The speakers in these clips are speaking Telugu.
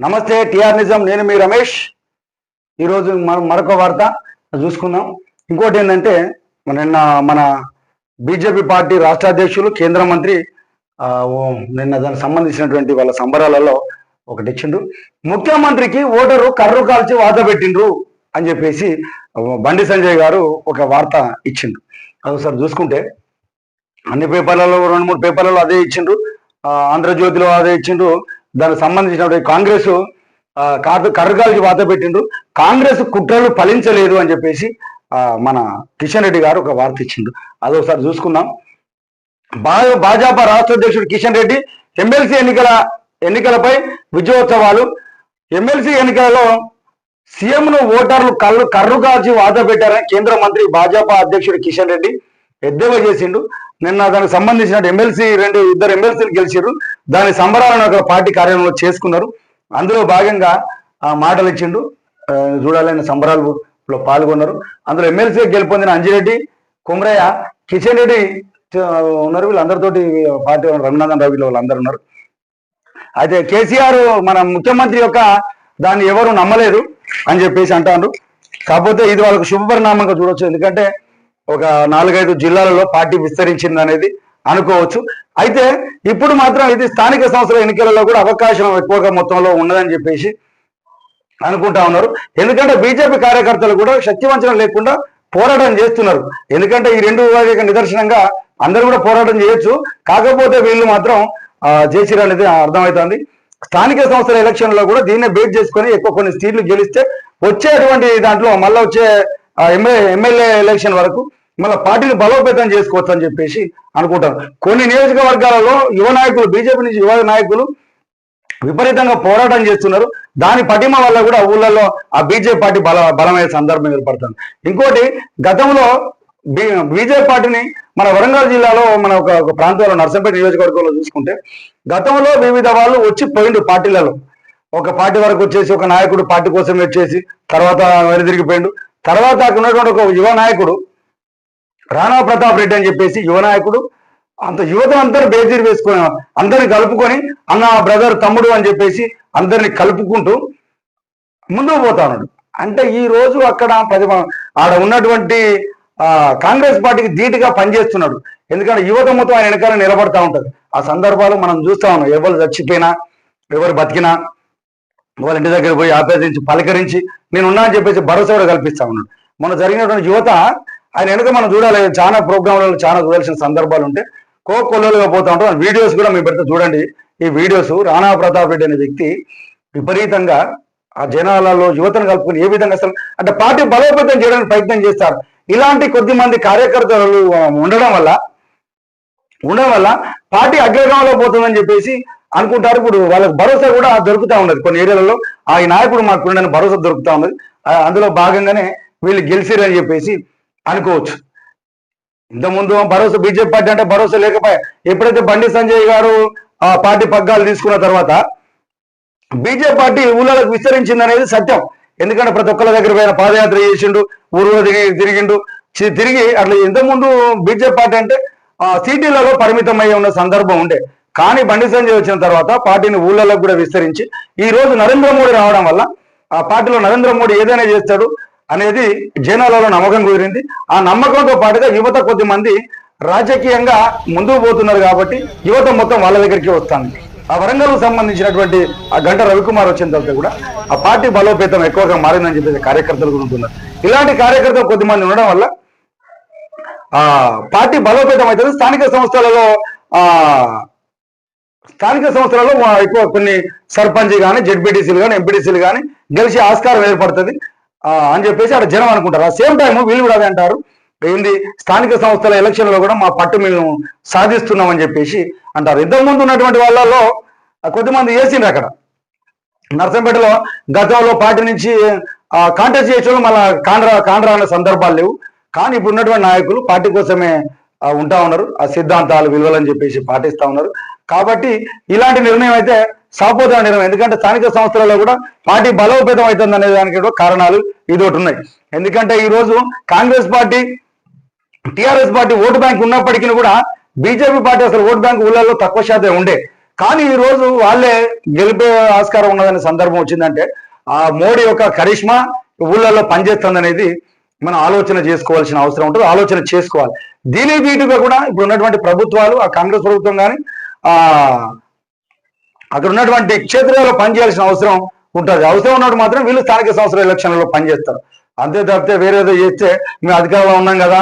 నమస్తే టిఆర్ నిజం నేను మీ రమేష్. ఈరోజు మనం మరొక వార్త చూసుకుందాం. ఇంకోటి ఏంటంటే నిన్న మన బీజేపీ పార్టీ రాష్ట్ర అధ్యక్షులు కేంద్ర మంత్రి నిన్న దానికి సంబంధించినటువంటి వాళ్ళ సంబరాలలో ఒకటి ఇచ్చిండు. ముఖ్యమంత్రికి ఓటరు కర్రు కాల్చి వాత పెట్టిండ్రు అని చెప్పేసి బండి సంజయ్ గారు ఒక వార్త ఇచ్చిండు. అది ఒకసారి చూసుకుంటే అన్ని పేపర్లలో రెండు మూడు పేపర్లలో అదే ఇచ్చిండ్రు ఆంధ్రజ్యోతిలో అదే ఇచ్చిండ్రు దానికి సంబంధించినటువంటి కాంగ్రెస్ కాదు కర్రగాలికి వాత పెట్టిండ్రు. కాంగ్రెస్ కుట్రలు ఫలించలేదు అని చెప్పేసి మన కిషన్ రెడ్డి గారు ఒక వార్త ఇచ్చిండు. అదొకసారి చూసుకుందాం. భా- భాజపా రాష్ట్ర అధ్యక్షుడు కిషన్ రెడ్డి ఎమ్మెల్సీ ఎన్నికల ఎన్నికలపై విజయోత్సవాలు. ఎమ్మెల్సీ ఎన్నికలలో సీఎంను ఓటర్లు కళ్ళు కర్రు వాద పెట్టారని కేంద్ర మంత్రి భాజపా అధ్యక్షుడు కిషన్ రెడ్డి ఎద్దేవా చేసిండు. నిన్న దానికి సంబంధించిన ఎమ్మెల్సీ రెండు ఇద్దరు ఎమ్మెల్సీలు గెలిచారు దాని సంబరాలను అక్కడ పార్టీ కార్యాలయంలో చేసుకున్నారు. అందులో భాగంగా ఆ మాటలు ఇచ్చిండు. చూడాలని సంబరాలలో పాల్గొన్నారు. అందులో ఎమ్మెల్సీ గెలుపొందిన అంజిరెడ్డి కుమరయ్య కిషన్ రెడ్డి ఉన్నారు. వీళ్ళందరితోటి పార్టీ రఘునందన్ రావు వీళ్ళందరూ ఉన్నారు. అయితే కేసీఆర్ మన ముఖ్యమంత్రి యొక్క దాన్ని ఎవరు నమ్మలేరు అని చెప్పేసి అంటారు కాకపోతే ఇది వాళ్ళకు శుభపరిణామంగా చూడొచ్చు. ఎందుకంటే ఒక నాలుగైదు జిల్లాలలో పార్టీ విస్తరించింది అనేది అనుకోవచ్చు. అయితే ఇప్పుడు మాత్రం ఇది స్థానిక సంస్థల ఎన్నికలలో కూడా అవకాశం ఎక్కువగా మొత్తంలో ఉన్నదని చెప్పేసి అనుకుంటా ఉన్నారు. ఎందుకంటే బీజేపీ కార్యకర్తలు కూడా శక్తివంచన లేకుండా పోరాటం చేస్తున్నారు. ఎందుకంటే ఈ రెండు వారికి నిదర్శనంగా అందరూ కూడా పోరాటం చేయొచ్చు. కాకపోతే వీళ్ళు మాత్రం చేసిరు అనేది అర్థమవుతుంది. స్థానిక సంస్థల ఎలక్షన్లో కూడా దీన్నే బేట్ చేసుకొని ఎక్కువ కొన్ని సీట్లు గెలిస్తే వచ్చేటువంటి దాంట్లో మళ్ళీ వచ్చే ఎమ్మెల్యే ఎమ్మెల్యే ఎలక్షన్ వరకు మళ్ళీ పార్టీని బలోపేతం చేసుకోవచ్చు అని చెప్పేసి అనుకుంటారు. కొన్ని నియోజకవర్గాలలో యువ నాయకులు బీజేపీ నుంచి యువ నాయకులు విపరీతంగా పోరాటం చేస్తున్నారు. దాని పటిమ వల్ల కూడా ఊళ్ళల్లో ఆ బీజేపీ పార్టీ బల బలమైన సందర్భం ఏర్పడుతుంది. ఇంకోటి గతంలో బీజేపీ పార్టీని మన వరంగల్ జిల్లాలో మన ఒక ఒక ప్రాంతంలో నర్సంపేట నియోజకవర్గంలో చూసుకుంటే గతంలో వివిధ వాళ్ళు వచ్చి పోయిండు పార్టీలలో. ఒక పార్టీ వరకు వచ్చేసి ఒక నాయకుడు పార్టీ కోసం వచ్చేసి తర్వాత వెనుదిరిగిపోయిండు. తర్వాత అక్కడ ఉన్నటువంటి ఒక యువ నాయకుడు రాణా ప్రతాప్ రెడ్డి అని చెప్పేసి యువ నాయకుడు అంత యువత అందరు బేజీరు వేసుకొని అందరిని కలుపుకొని అన్న బ్రదర్ తమ్ముడు అని చెప్పేసి అందరిని కలుపుకుంటూ ముందుకు పోతా ఉన్నాడు. అంటే ఈ రోజు అక్కడ ప్రతి ఆడ ఉన్నటువంటి కాంగ్రెస్ పార్టీకి ధీటుగా పనిచేస్తున్నాడు. ఎందుకంటే యువత మొత్తం ఆయన వెనకాల నిలబడతా ఉంటుంది. ఆ సందర్భాలు మనం చూస్తా ఉన్నాం. ఎవరు చచ్చిపోయినా ఎవరు బతికినా వాళ్ళ ఇంటి దగ్గర పోయి ఆపేదించి పలకరించి నేను ఉన్నా అని చెప్పేసి భరోసా కూడా కల్పిస్తా ఉన్నాడు. మొన్న జరిగినటువంటి యువత ఆయన వెనుక మనం చూడాలి చాలా ప్రోగ్రాంలలో చాలా చూడాల్సిన సందర్భాలు ఉంటే కో కొల్లలుగా పోతా ఉంటాం. వీడియోస్ కూడా మేము పెడితే చూడండి. ఈ వీడియోస్ రాణా ప్రతాప్ రెడ్డి అనే వ్యక్తి విపరీతంగా ఆ జనాలలో యువతను కలుపుకొని ఏ విధంగా అసలు అంటే పార్టీ బలోపేతం చేయడానికి ప్రయత్నం చేస్తారు. ఇలాంటి కొద్ది మంది కార్యకర్తలు ఉండడం వల్ల ఉండడం వల్ల పార్టీ అగ్రగంలో పోతుందని చెప్పేసి అనుకుంటారు. ఇప్పుడు వాళ్ళకి భరోసా కూడా దొరుకుతూ ఉన్నది. కొన్ని ఏరియాలలో ఆ నాయకుడు మాకు ఉండని భరోసా దొరుకుతూ ఉన్నది. అందులో భాగంగానే వీళ్ళు గెలిచిరని చెప్పేసి అనుకోవచ్చు. ఇంతకుముందు భరోసా బీజేపీ పార్టీ అంటే భరోసా లేకపోయా ఎప్పుడైతే బండి సంజయ్ గారు ఆ పార్టీ పగ్గాలు తీసుకున్న తర్వాత బీజేపీ పార్టీ ఊళ్ళకు విస్తరించింది అనేది సత్యం. ఎందుకంటే ప్రతి ఒక్కళ్ళ దగ్గర పోయిన పాదయాత్ర చేసిండు ఊరు తిరిగి తిరిగిండు. తిరిగి అట్లా ఇంతకుముందు బీజేపీ పార్టీ అంటే ఆ, సిటీలలో పరిమితమై ఉన్న సందర్భం ఉండే. కానీ బండి సంజయ్ వచ్చిన తర్వాత పార్టీని ఊళ్ళలోకి కూడా విస్తరించి ఈ రోజు నరేంద్ర మోడీ రావడం వల్ల ఆ పార్టీలో నరేంద్ర మోడీ ఏదైనా చేస్తాడు అనేది జనాలలో నమ్మకం కుదిరింది. ఆ నమ్మకంతో పాటుగా యువత కొద్ది మంది రాజకీయంగా ముందుకు పోతున్నారు కాబట్టి యువత మొత్తం వాళ్ళ దగ్గరికి వస్తుంది. ఆ వరంగల్ సంబంధించినటువంటి ఆ గంట రవికుమార్ వచ్చిన తర్వాత కూడా ఆ పార్టీ బలోపేతం ఎక్కువగా మారిందని చెప్పేసి కార్యకర్తలు కూడా ఉంటున్నారు ఇలాంటి కార్యకర్తలు కొద్ది మంది ఉండడం వల్ల ఆ పార్టీ బలోపేతం అవుతుంది. స్థానిక సంస్థలలో ఆ స్థానిక సంస్థలలో ఎక్కువ కొన్ని సర్పంచ్ కానీ జెడ్పీటీసీలు కానీ ఎంపీటీసీలు కానీ గెలిచి ఆస్కారం ఏర్పడుతుంది. అని చెప్పేసి అక్కడ జనం అనుకుంటారు. ఆ సేమ్ టైం వీళ్ళు కూడా అదే అంటారు. ఏంది? స్థానిక సంస్థల ఎలక్షన్లో కూడా మా పట్టు మేము సాధిస్తున్నాం అని చెప్పేసి అంటారు. ఇంతకు ముందు ఉన్నటువంటి వాళ్ళలో కొద్దిమంది వేసిండ్రు అక్కడ. నర్సంపేటలో గతంలో పార్టీ నుంచి కాంటాక్ట్ చేసే మళ్ళీ కాండ్రా కాండ్రా అనే సందర్భాలు లేవు. కానీ ఇప్పుడు ఉన్నటువంటి నాయకులు పార్టీ కోసమే ఉంటా ఉన్నారు. ఆ సిద్ధాంతాలు విలువలని చెప్పేసి పాటిస్తా ఉన్నారు. కాబట్టి ఇలాంటి నిర్ణయం అయితే సాపోత నిర్ణయం. ఎందుకంటే స్థానిక సంస్థలలో కూడా పార్టీ బలోపేతం అవుతుంది అనే దానికి కూడా కారణాలు ఒకటి ఉన్నాయి. ఎందుకంటే ఈ రోజు Congress party TRS party vote bank ఉన్నప్పటికీ కూడా బీజేపీ పార్టీ అసలు ఓటు బ్యాంక్ ఊళ్ళలో తక్కువ శాతం ఉండే. కానీ ఈ రోజు వాళ్ళే గెలిపే ఆస్కారం ఉన్నదనే సందర్భం వచ్చిందంటే ఆ మోడీ యొక్క కరిష్మా ఊళ్ళల్లో పనిచేస్తుందనేది మనం ఆలోచన చేసుకోవాల్సిన అవసరం ఉంటుంది. ఆలోచన చేసుకోవాలి. దీని వీటిగా కూడా ఇప్పుడు ఉన్నటువంటి ప్రభుత్వాలు ఆ కాంగ్రెస్ ప్రభుత్వం కానీ ఆ అక్కడ ఉన్నటువంటి క్షేత్రాల్లో పనిచేయాల్సిన అవసరం ఉంటుంది. అవసరం ఉన్నప్పుడు మాత్రం వీళ్ళు స్థానిక సంస్థల ఎలక్షన్లలో పనిచేస్తారు. అంతే తప్పితే వేరేదో చేస్తే మేము అధికారంలో ఉన్నాం కదా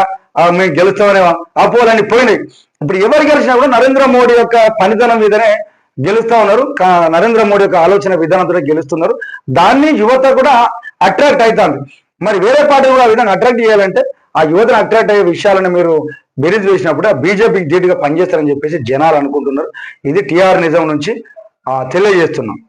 మేము గెలుస్తామనే అపోలని పోయినాయి. ఇప్పుడు ఎవరు గెలిచినా కూడా నరేంద్ర మోడీ యొక్క పనితనం మీదనే గెలుస్తా ఉన్నారు. నరేంద్ర మోడీ యొక్క ఆలోచన విధానంతో గెలుస్తున్నారు. దాన్ని యువత కూడా అట్రాక్ట్ అవుతుంది మరి వేరే పార్టీ కూడా ఆ విధంగా అట్రాక్ట్ చేయాలంటే ఆ యువతను అట్రాక్ట్ అయ్యే విషయాలను మీరు బెరీజ్ వేసినప్పుడు ఆ బీజేపీకి ధీటుగా పనిచేస్తారని చెప్పేసి జనాలు అనుకుంటున్నారు. ఇది టీఆర్ నిజం నుంచి తెలియజేస్తున్నాం.